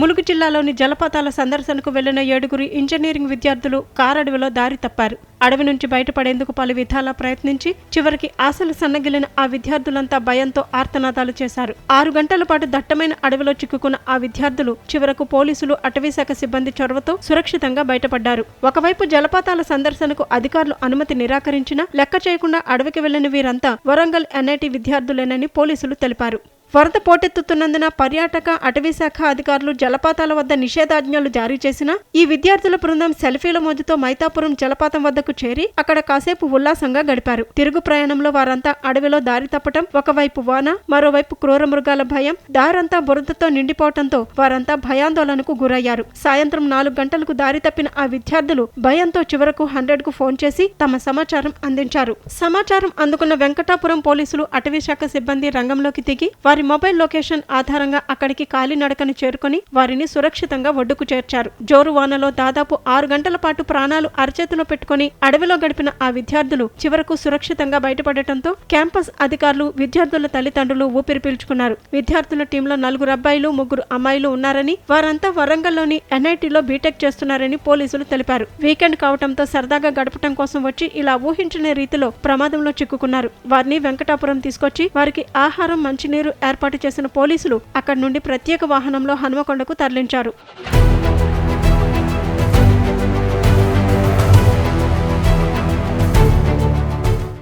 ములుగు జిల్లాలోని జలపాతాల సందర్శనకు వెళ్ళిన ఏడుగురు ఇంజనీరింగ్ విద్యార్థులు కారడవిలో దారి తప్పారు. అడవి నుంచి బయటపడేందుకు పలు విధాలా ప్రయత్నించి చివరికి ఆశలు సన్నగిలిన ఆ విద్యార్థులంతా భయంతో ఆర్తనాదాలు చేశారు. ఆరు గంటల పాటు దట్టమైన అడవిలో చిక్కుకున్న ఆ విద్యార్థులు చివరకు పోలీసులు అటవీశాఖ సిబ్బంది చొరవతో సురక్షితంగా బయటపడ్డారు. ఒకవైపు జలపాతాల సందర్శనకు అధికారులు అనుమతి నిరాకరించినా లెక్క చేయకుండా అడవికి వెళ్ళిన వీరంతా వరంగల్ ఎన్ఐటి విద్యార్థులేనని పోలీసులు తెలిపారు. వరద పోటెత్తుతున్నందున పర్యాటక అటవీ శాఖ అధికారులు జలపాతాల వద్ద నిషేధాజ్ఞలు జారీ చేసిన ఈ విద్యార్థుల బృందం సెల్ఫీల మోజుతో మైతాపురం జలపాతం వద్దకు చేరి అక్కడ కాసేపు ఉల్లాసంగా గడిపారు. తిరుగు ప్రయాణంలో వారంతా అడవిలో దారి తప్పటం ఒకవైపు వాన మరోవైపు క్రూర మృగాల భయం దారంతా బురదతో నిండిపోవటంతో వారంతా భయాందోళనకు గురయ్యారు. సాయంత్రం నాలుగు గంటలకు దారి తప్పిన ఆ విద్యార్థులు భయంతో చివరకు హండ్రెడ్కు ఫోన్ చేసి తమ సమాచారం అందించారు. సమాచారం అందుకున్న వెంకటాపురం పోలీసులు అటవీ శాఖ సిబ్బంది రంగంలోకి దిగి వారి మొబైల్ లొకేషన్ ఆధారంగా అక్కడికి కాలినడకను చేరుకొని వారిని సురక్షితంగా ఒడ్డుకు చేర్చారు. జోరు వానలో దాదాపు ఆరు గంటల పాటు ప్రాణాలు అరచేతిలో పెట్టుకుని అడవిలో గడిపిన ఆ విద్యార్థులు చివరకు సురక్షితంగా బయటపడటంతో క్యాంపస్ అధికారులు విద్యార్థుల తల్లిదండ్రులు ఊపిరి పీల్చుకున్నారు. విద్యార్థుల టీంలో నలుగురు అబ్బాయిలు ముగ్గురు అమ్మాయిలు ఉన్నారని వారంతా వరంగల్లోని ఎన్ఐటిలో బీటెక్ చేస్తున్నారని పోలీసులు తెలిపారు. వీకెండ్ కావడంతో సరదాగా గడపటం కోసం వచ్చి ఇలా ఊహించని రీతిలో ప్రమాదంలో చిక్కుకున్నారు. వారిని వెంకటాపురం తీసుకొచ్చి వారికి ఆహారం మంచినీరు ఏర్పాటు చేసిన పోలీసులు అక్కడి నుండి ప్రత్యేక వాహనంలో హనుమకొండకు తరలించారు.